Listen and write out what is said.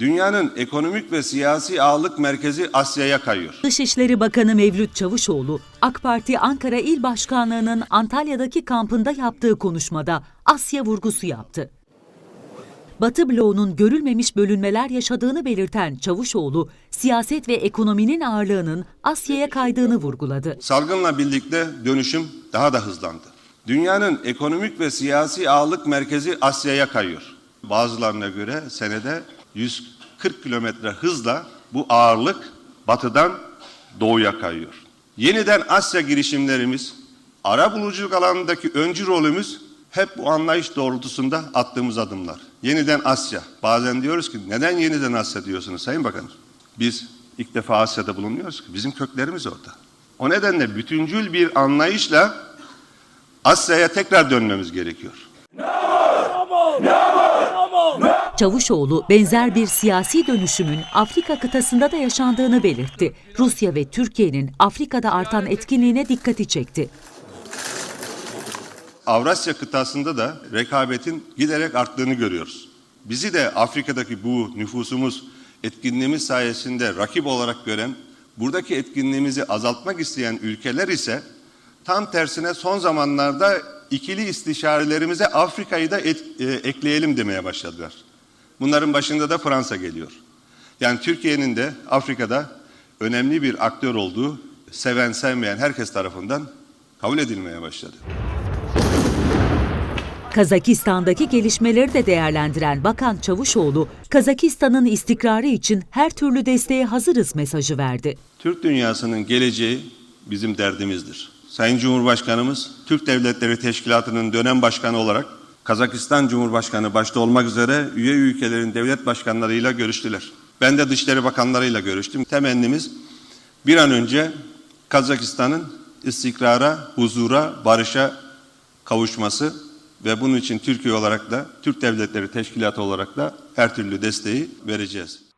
Dünyanın ekonomik ve siyasi ağırlık merkezi Asya'ya kayıyor. Dışişleri Bakanı Mevlüt Çavuşoğlu, AK Parti Ankara İl Başkanlığı'nın Antalya'daki kampında yaptığı konuşmada Asya vurgusu yaptı. Batı bloğunun görülmemiş bölünmeler yaşadığını belirten Çavuşoğlu, siyaset ve ekonominin ağırlığının Asya'ya kaydığını vurguladı. Salgınla birlikte dönüşüm daha da hızlandı. Dünyanın ekonomik ve siyasi ağırlık merkezi Asya'ya kayıyor. Bazılarına göre senede 140 kilometre hızla bu ağırlık batıdan doğuya kayıyor. Yeniden Asya girişimlerimiz, ara buluculuk alanındaki öncü rolümüz hep bu anlayış doğrultusunda attığımız adımlar. Yeniden Asya. Bazen diyoruz ki neden yeniden Asya diyorsunuz Sayın Bakanım? Biz ilk defa Asya'da bulunuyoruz ki bizim köklerimiz orada. O nedenle bütüncül bir anlayışla Asya'ya tekrar dönmemiz gerekiyor. Çavuşoğlu benzer bir siyasi dönüşümün Afrika kıtasında da yaşandığını belirtti. Rusya ve Türkiye'nin Afrika'da artan etkinliğine dikkati çekti. Avrasya kıtasında da rekabetin giderek arttığını görüyoruz. Bizi de Afrika'daki bu nüfusumuz etkinliğimiz sayesinde rakip olarak gören, buradaki etkinliğimizi azaltmak isteyen ülkeler ise tam tersine son zamanlarda ikili istişarelerimize Afrika'yı da et- e, ekleyelim demeye başladılar. Bunların başında da Fransa geliyor. Yani Türkiye'nin de Afrika'da önemli bir aktör olduğu seven sevmeyen herkes tarafından kabul edilmeye başladı. Kazakistan'daki gelişmeleri de değerlendiren Bakan Çavuşoğlu, Kazakistan'ın istikrarı için her türlü desteğe hazırız mesajı verdi. Türk dünyasının geleceği bizim derdimizdir. Sayın Cumhurbaşkanımız Türk Devletleri Teşkilatı'nın dönem başkanı olarak Kazakistan Cumhurbaşkanı başta olmak üzere üye ülkelerin devlet başkanlarıyla görüştüler. Ben de Dışişleri Bakanlarıyla görüştüm. Temennimiz bir an önce Kazakistan'ın istikrara, huzura, barışa kavuşması ve bunun için Türkiye olarak da Türk Devletleri Teşkilatı olarak da her türlü desteği vereceğiz.